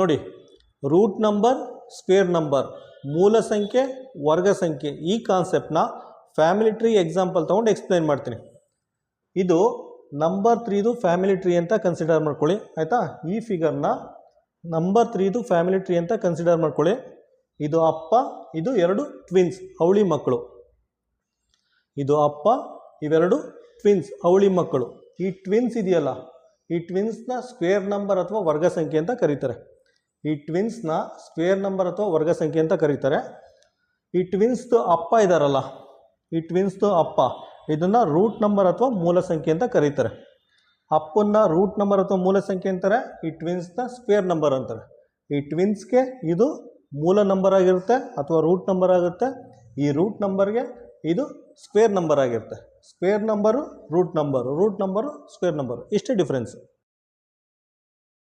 ನೋಡಿ root number square number ಮೂಲ ಸಂಖ್ಯೆ, ವರ್ಗ ಸಂಖ್ಯೆ ಈ ಕಾನ್ಸೆಪ್ಟನ್ನ ಫ್ಯಾಮಿಲಿ ಟ್ರೀ ಎಕ್ಸಾಂಪಲ್ ತೊಗೊಂಡು ಎಕ್ಸ್ಪ್ಲೈನ್ ಮಾಡ್ತೀನಿ. ಇದು ನಂಬರ್ ತ್ರೀದು ಫ್ಯಾಮಿಲಿ ಟ್ರೀ ಅಂತ ಕನ್ಸಿಡರ್ ಮಾಡ್ಕೊಳ್ಳಿ, ಆಯಿತಾ? ಈ ಫಿಗರ್ನ ನಂಬರ್ ತ್ರೀದು ಫ್ಯಾಮಿಲಿ ಟ್ರೀ ಅಂತ ಕನ್ಸಿಡರ್ ಮಾಡ್ಕೊಳ್ಳಿ. ಇದು ಅಪ್ಪ, ಇದು ಎರಡು ಟ್ವಿನ್ಸ್ ಅವಳಿ ಮಕ್ಕಳು. ಇದು ಅಪ್ಪ, ಇವೆರಡು ಟ್ವಿನ್ಸ್ ಅವಳಿ ಮಕ್ಕಳು. ಈ ಟ್ವಿನ್ಸ್ ಇದೆಯಲ್ಲ, ಈ ಟ್ವಿನ್ಸ್ನ ಸ್ಕ್ವೇರ್ ನಂಬರ್ ಅಥವಾ ವರ್ಗ ಸಂಖ್ಯೆ ಅಂತ ಕರೀತಾರೆ. ಈ ಟ್ವಿನ್ಸ್ನ ಸ್ಕ್ವೇರ್ ನಂಬರ್ ಅಥವಾ ವರ್ಗ ಸಂಖ್ಯೆ ಅಂತ ಕರೀತಾರೆ. ಈ ಟ್ವಿನ್ಸ್ದು ಅಪ್ಪ ಇದ್ದಾರಲ್ಲ ಈ ಟ್ವಿನ್ಸ್ದು ಅಪ್ಪ, ಇದನ್ನು ರೂಟ್ ನಂಬರ್ ಅಥವಾ ಮೂಲ ಸಂಖ್ಯೆ ಅಂತ ಕರೀತಾರೆ. ಅಪ್ಪನ್ನ ರೂಟ್ ನಂಬರ್ ಅಥವಾ ಮೂಲ ಸಂಖ್ಯೆ ಅಂತಾರೆ, ಈ ಟ್ವಿನ್ಸ್ನ ಸ್ಕ್ವೇರ್ ನಂಬರ್ ಅಂತಾರೆ. ಈ ಟ್ವಿನ್ಸ್ಗೆ ಇದು ಮೂಲ ನಂಬರ್ ಆಗಿರುತ್ತೆ ಅಥವಾ ರೂಟ್ ನಂಬರ್ ಆಗುತ್ತೆ ಈ ರೂಟ್ ನಂಬರ್ಗೆ ಇದು ಸ್ಕ್ವೇರ್ ನಂಬರ್ ಆಗಿರುತ್ತೆ. Square number root number root number square number ಇಷ್ಟೇ ಡಿಫ್ರೆನ್ಸ್